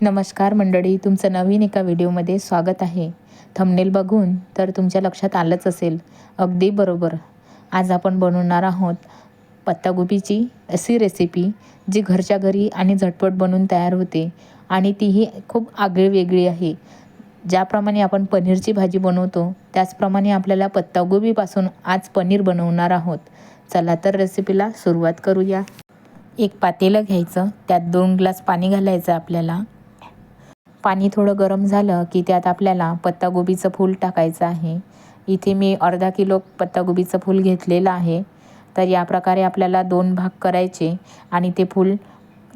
नमस्कार मंडळी तुमचं नवीन एका व्हिडिओमध्ये स्वागत आहे. थंबनेल बघून तर तुमच्या लक्षात आलंच असेल अगदी बरोबर. आज आपण बनवणार आहोत पत्तागोबीची अशी रेसिपी जी घरच्या घरी आणि झटपट बनवून तयार होते आणि तीही खूप आगळीवेगळी आहे. ज्याप्रमाणे आपण पनीरची भाजी बनवतो त्याचप्रमाणे आपल्याला पत्तागोबीपासून आज पनीर बनवणार आहोत. चला तर रेसिपीला सुरुवात करूया. एक पातेलं घ्यायचं त्यात दोन ग्लास पाणी घालायचं आपल्याला. पाणी थोडं गरम झालं की त्यात आपल्याला पत्तागोबीचं फूल टाकायचं आहे. इथे मी अर्धा किलो पत्तागोबीचं फूल घेतलेलं आहे. तर या प्रकारे आपल्याला दोन भाग करायचे आणि ते फूल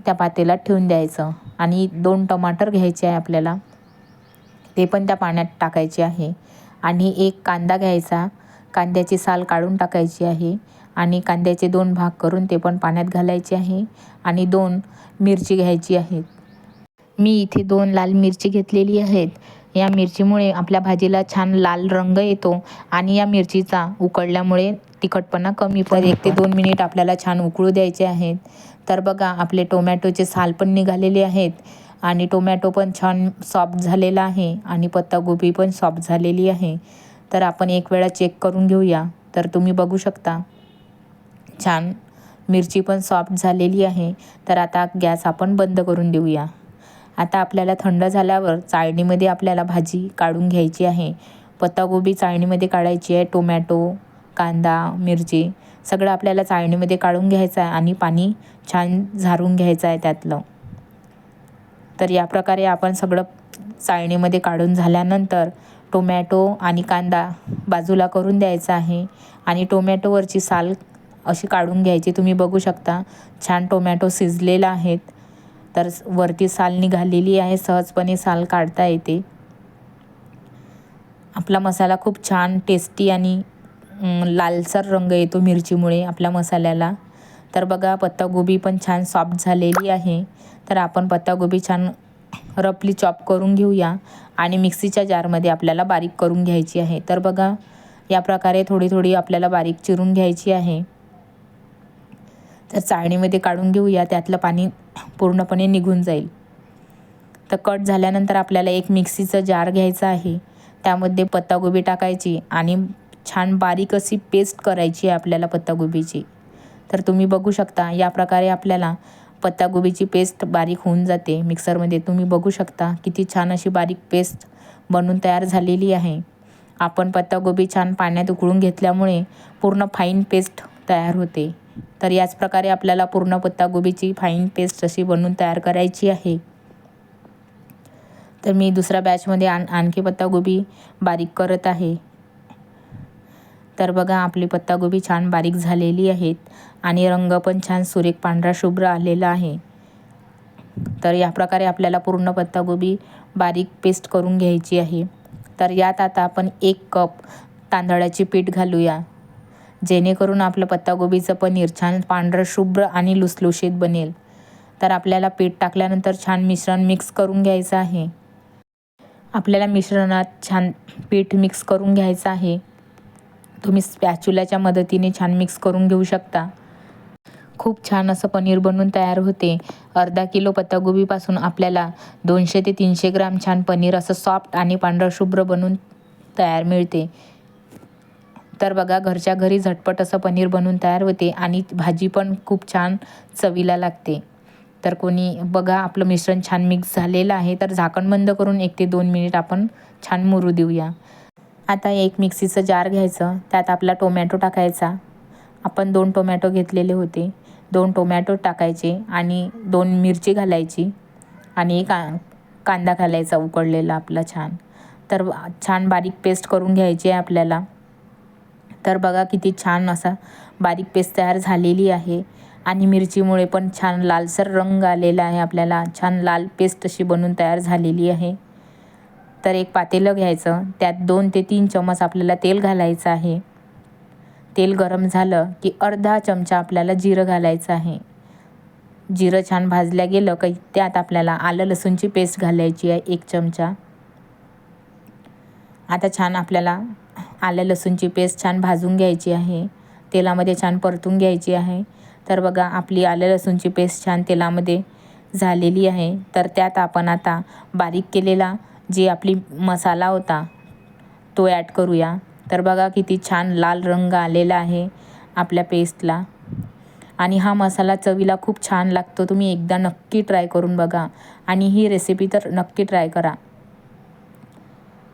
त्या पातेला ठेवून द्यायचं. आणि दोन टमाटर घ्यायचे आहे आपल्याला. ते पण त्या पाण्यात टाकायचे आहे. आणि एक कांदा घ्यायचा. कांद्याची साल काढून टाकायची आहे. आणि कांद्याचे दोन भाग करून ते पण पाण्यात घालायचे आहे. आणि दोन मिरची घ्यायची आहेत मी इथे दोन लाल मिरची घेतलेली आहेत. या मिरचीमुळे आपल्या भाजीला छान लाल रंग येतो आणि या मिरचीचा उकळल्यामुळे तिखटपणा कमी पण एक ते दोन मिनिट आपल्याला छान उकळू द्यायचे आहेत. तर बघा आपले टोमॅटोचे साल पण निघालेले आहेत आणि टोमॅटो पण छान सॉफ्ट झालेला आहे आणि पत्तागोबी पण सॉफ्ट झालेली आहे. तर आपण एक वेळा चेक करून घेऊया. तर तुम्ही बघू शकता छान मिरची पण सॉफ्ट झालेली आहे. तर आता गॅस आपण बंद करून देऊया. आता आपल्याला थंड झाल्यावर चाळणीमध्ये आपल्याला भाजी काढून घ्यायची आहे. पत्तागोबी चाळणीमध्ये काढायची आहे टोमॅटो कांदा मिरची सगळं आपल्याला चाळणीमध्ये काढून घ्यायचं आहे आणि पाणी छान झारून घ्यायचं आहे त्यातलं. तर या प्रकारे आपण सगळं चाळणीमध्ये काढून झाल्यानंतर टोमॅटो आणि कांदा बाजूला करून द्यायचा आहे आणि टोमॅटोवरची साल अशी काढून घ्यायची. तुम्ही बघू शकता छान टोमॅटो शिजलेला आहेत. तर वरती साल निघालेली आहे. सहजपणे साल काढता येते. आपला मसाला खूप छान टेस्टी आणि लालसर रंग येतो मिरचीमुळे आपल्या मसाल्याला. तर बघा पत्तागोबी पण छान सॉफ्ट झालेली आहे. तर आपण पत्तागोबी छान रफली चॉप करून घेऊया आणि मिक्सीच्या जारमध्ये आपल्याला बारीक करून घ्यायची आहे. तर बघा या प्रकारे थोडी थोडी आपल्याला बारीक चिरून घ्यायची आहे. तर चाळणीमध्ये काढून घेऊया. त्यातलं पाणी पूर्णपणे निघून जाईल. तर कट झाल्यानंतर आपल्याला एक मिक्सीचं जार घ्यायचं आहे. त्यामध्ये पत्तागोबी टाकायची आणि छान बारीक अशी पेस्ट करायची आहे आपल्याला पत्तागोबीची. तर तुम्ही बघू शकता या प्रकारे आपल्याला पत्तागोबीची पेस्ट बारीक होऊन जाते. मिक्सरमध्ये तुम्ही बघू शकता किती छान अशी बारीक पेस्ट बनून तयार झालेली आहे. आपण पत्तागोबी छान पाण्यात उकळून घेतल्यामुळे पूर्ण फाईन पेस्ट तयार होते. तर याच प्रकारे आपल्याला पूर्ण पत्तागोबीची फाईन पेस्ट अशी बनवून तयार करायची आहे. तर मी दुसऱ्या बॅचमध्ये आण आणखी पत्तागोबी बारीक करत आहे. तर बघा आपली पत्तागोबी छान बारीक झालेली आहेत आणि रंग पण छान सुरेख पांढरा शुभ्र आलेला आहे. तर या प्रकारे आपल्याला पूर्ण पत्तागोबी बारीक पेस्ट करून घ्यायची आहे. तर यात आता आपण एक कप तांदळाचे पीठ घालूया. जेणेकरून आपलं पत्तागोबीचं पनीर छान पांढरं शुभ्र आणि लुसलुशीत बनेल. तर आपल्याला पीठ टाकल्यानंतर छान मिश्रण मिक्स करून घ्यायचं आहे. आपल्याला मिश्रणात छान पीठ मिक्स करून घ्यायचं आहे. तुम्ही स्पॅच्युलाच्या मदतीने छान मिक्स करून घेऊ शकता. खूप छान असं पनीर बनवून तयार होते. अर्धा किलो पत्तागोबीपासून आपल्याला दोनशे ते तीनशे ग्राम छान पनीर असं सॉफ्ट आणि पांढरं शुभ्र बनवून तयार मिळते. तर बघा घरच्या घरी झटपट असं पनीर बनवून तयार होते आणि भाजी पण खूप छान चवीला लागते. तर कोणी बघा आपलं मिश्रण छान मिक्स झालेलं आहे तर झाकण बंद करून एक ते दोन मिनिट आपण छान मुरू देऊया. आता एक मिक्सीचं जार घ्यायचं त्यात आपला टोमॅटो टाकायचा. आपण दोन टोमॅटो घेतलेले होते. दोन टोमॅटो टाकायचे आणि दोन मिरची घालायची आणि का कांदा घालायचा उकडलेला आपला छान. तर छान बारीक पेस्ट करून घ्यायची आहे आपल्याला. तर बघा किती छान असा बारीक पेस्ट तयार झालेली आहे. आणि मिरचीमुळे पण छान लालसर रंग आलेला आहे आपल्याला. छान लाल पेस्ट अशी बनवून तयार झालेली आहे. तर एक पातेलं घ्यायचं. त्यात दोन ते तीन चमच आपल्याला तेल घालायचं आहे. तेल गरम झालं की अर्धा चमचा आपल्याला जिरं घालायचं आहे. जिरं छान भाजल्या गेलं की त्यात आपल्याला आलं लसूणची पेस्ट घालायची आहे एक चमचा. आता छान आपल्याला आलं लसूणची पेस्ट छान भाजून घ्यायची आहे. तेलामध्ये छान परतून घ्यायची आहे. तर बघा आपली आलं लसूणची पेस्ट छान तेलामध्ये झालेली आहे. तर त्यात आपण आता बारीक केलेला जे आपली मसाला होता तो ॲड करूया. तर बघा किती छान लाल रंग आलेला आहे आपल्या पेस्टला आणि हा मसाला चवीला खूप छान लागतो. तुम्ही एकदा नक्की ट्राय करून बघा. आणि ही रेसिपी तर नक्की ट्राय करा.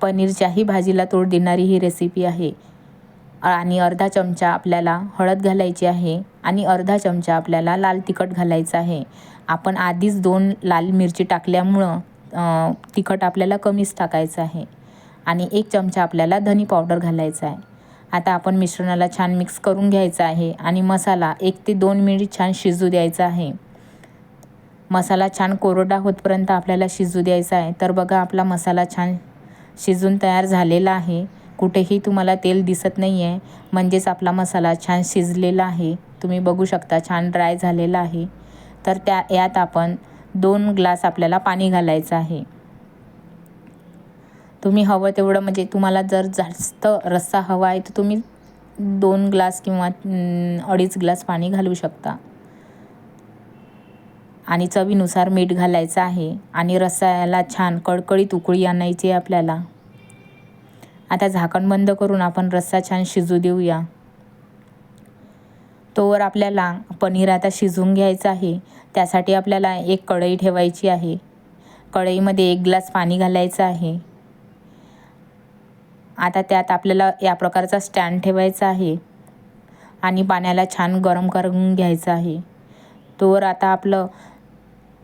पनीरच्याही भाजीला तोड देणारी ही रेसिपी आहे. आणि अर्धा चमचा आपल्याला हळद घालायची आहे आणि अर्धा चमचा आपल्याला लाल तिखट घालायचं आहे. आपण आधीच दोन लाल मिरची टाकल्यामुळं तिखट आपल्याला कमीच टाकायचं आहे. आणि एक चमचा आपल्याला धनी पावडर घालायचा आहे. आता आपण मिश्रणाला छान मिक्स करून घ्यायचं आहे आणि मसाला एक ते दोन मिनिट छान शिजू द्यायचा आहे. मसाला छान कोरडा होतपर्यंत आपल्याला शिजू द्यायचा आहे. तर बघा आपला मसाला छान शिजून तयार झालेला आहे. कुठेही तुम्हाला तेल दिसत नाही आहे म्हणजेच आपला मसाला छान शिजलेला आहे. तुम्ही बघू शकता छान ड्राय झालेला आहे. तर त्या यात आपण दोन ग्लास आपल्याला पाणी घालायचं आहे. तुम्ही हवं तेवढं म्हणजे तुम्हाला जर जास्त रस्सा हवा आहे तर तुम्ही दोन ग्लास किंवा अडीच ग्लास पाणी घालू शकता. आणि चवीनुसार मीठ घालायचं आहे आणि रस्साला छान कडकडीत उकळी आणायची आहे आपल्याला. आता झाकण बंद करून आपण रस्सा छान शिजू देऊया. तोवर आपल्याला पनीर आता शिजवून घ्यायचं आहे. त्यासाठी आपल्याला एक कढई ठेवायची आहे. कढईमध्ये एक ग्लास पाणी घालायचं आहे. आता त्यात आपल्याला या प्रकारचा स्टँड ठेवायचा आहे. आणि पाण्याला छान गरम करून घ्यायचं आहे. तोवर आता आपलं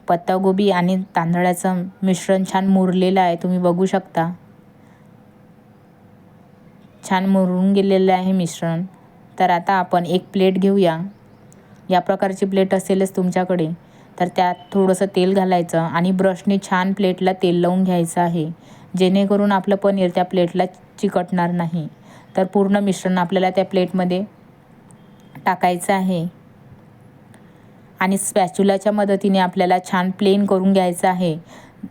पत्तागोबी आणि तांदळाचं मिश्रण छान मुरलेलं आहे. तुम्ही बघू शकता. छान मुरून गेलेलं आहे मिश्रण. तर आता आपण एक प्लेट घेऊया. या प्रकारची प्लेट असेलच तुमच्याकडे. तर त्यात थोडंसं तेल घालायचं आणि ब्रशने छान प्लेटला तेल लावून घ्यायचं आहे. जेणेकरून आपलं पनीर त्या प्लेटला चिकटणार नाही. तर पूर्ण मिश्रण आपल्याला त्या प्लेटमध्ये टाकायचं आहे. आणि स्पॅच्युलाच्या मदतीने आपल्याला छान प्लेन करून घ्यायचं आहे.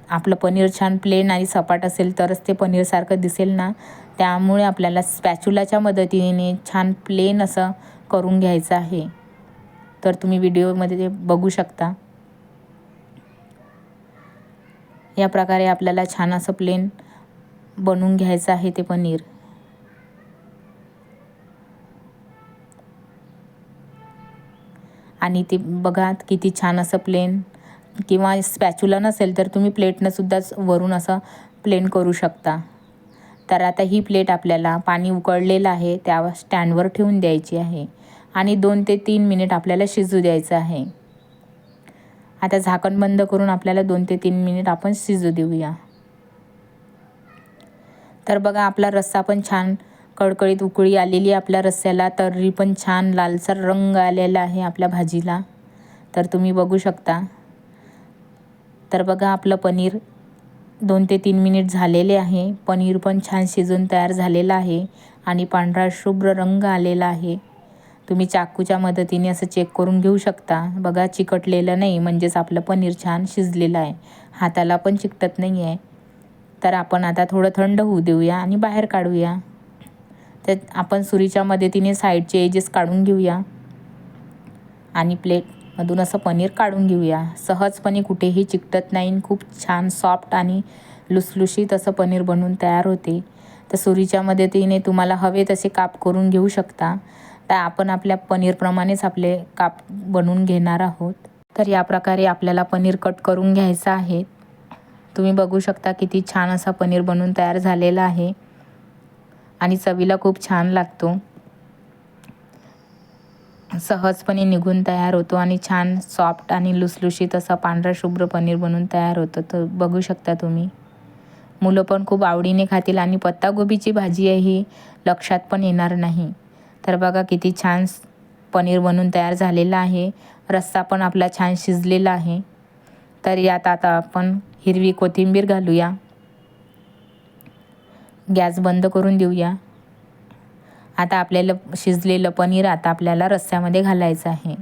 आपलं पनीर छान प्लेन आणि सपाट असेल तरच ते पनीरसारखं दिसेल ना? त्यामुळे आपल्याला स्पॅच्युलाच्या मदतीने छान प्लेन असं करून घ्यायचं आहे. तर तुम्ही व्हिडिओमध्ये ते बघू शकता. या प्रकारे आपल्याला छान असं प्लेन बनवून घ्यायचं आहे ते पनीर. आणि ते बघा किती छान असं प्लेन किंवा स्पॅच्युला नसेल तर तुम्ही प्लेटनंसुद्धाच वरून असं प्लेन करू शकता. तर आता ही प्लेट आपल्याला पाणी उकळलेलं आहे त्या स्टँडवर ठेवून द्यायची आहे आणि दोन ते तीन मिनिट आपल्याला शिजू द्यायचं आहे. आता झाकण बंद करून आपल्याला दोन ते तीन मिनिट आपण शिजू देऊया. तर बघा आपला रस्सा पण छान कडकडीत उकळी आलेली आपल्या रस्स्याला तर्री पण छान लालसर रंग आलेला आहे आपल्या भाजीला. तर तुम्ही बघू शकता. तर बघा आपलं पनीर दोन ते तीन मिनिट झालेले आहे. पनीर पण छान शिजून तयार झालेलं आहे आणि पांढरा शुभ्र रंग आलेला आहे. तुम्ही चाकूच्या मदतीने असं चेक करून घेऊ शकता. बघा चिकटलेलं नाही म्हणजेच आपलं पनीर छान शिजलेलं आहे. हाताला पण चिकटत नाही आहे तर आपण आता थोडं थंड होऊ देऊया आणि बाहेर काढूया. तर आपण सुरीच्या मदतीने साईडचे एजेस काढून घेऊया. आणि प्लेटमधून असं पनीर काढून घेऊया. सहजपणे कुठेही चिकटत नाही. खूप छान सॉफ्ट आणि लुसलुशीत असं पनीर बनवून तयार होते. तर सुरीच्या मदतीने तुम्हाला हवे तसे काप करून घेऊ शकता. तर आपण आपल्या पनीरप्रमाणेच आपले काप बनवून घेणार आहोत. तर या प्रकारे आपल्याला पनीर कट करून घ्यायचं आहे. तुम्ही बघू शकता किती छान असा पनीर बनवून तयार झालेला आहे. आणि चवीला खूप छान लागतो. सहजपणे निघून तयार होतो आणि छान सॉफ्ट आणि लुसलुशीत असा पांढरा शुभ्र पनीर बनून तयार होतं. तर बघू शकता तुम्ही. मुलं पण खूप आवडीने खातील आणि पत्तागोबीची भाजी आहे ही लक्षात पण येणार नाही. तर बघा किती छान पनीर बनून तयार झालेला आहे. रस्सा पण आपला छान शिजलेला आहे. तर यात आता आपण हिरवी कोथिंबीर घालूया. गॅस बंद करून देऊया. आता आपल्याला शिजलेलं पनीर आता आपल्याला रस्स्यामध्ये घालायचं आहे.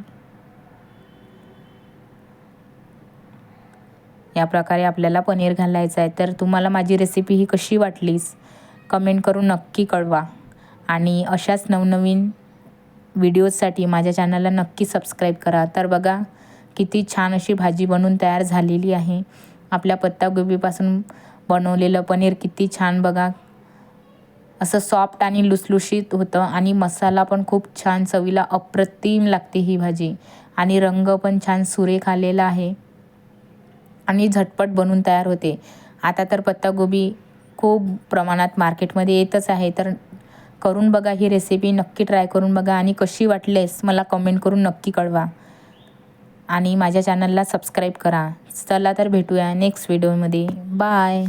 या प्रकारे आपल्याला पनीर घालायचं आहे. तर तुम्हाला माझी रेसिपी ही कशी वाटलीस? कमेंट करून नक्की कळवा. आणि अशाच नवनवीन व्हिडिओजसाठी माझ्या चॅनलला नक्की सबस्क्राईब करा. तर बघा किती छान अशी भाजी बनवून तयार झालेली आहे. आपल्या पत्तागोबीपासून बनवलेलं पनीर किती छान बघा. असं सॉफ्ट आणि लुसलुशीत होतं आणि मसाला पण खूप छान चवीला अप्रतिम लागते ही भाजी. आणि रंग पण छान सुरेख आलेला आहे. आणि झटपट बनून तयार होते. आता तर पत्तागोबी खूप प्रमाणात मार्केटमध्ये येतच आहे. तर करून बघा ही रेसिपी नक्की ट्राय करून बघा. आणि कशी वाटलेस मला कमेंट करून नक्की कळवा. आणि माझ्या चॅनलला सबस्क्राईब करा. चला तर भेटूया नेक्स्ट व्हिडिओमध्ये बाय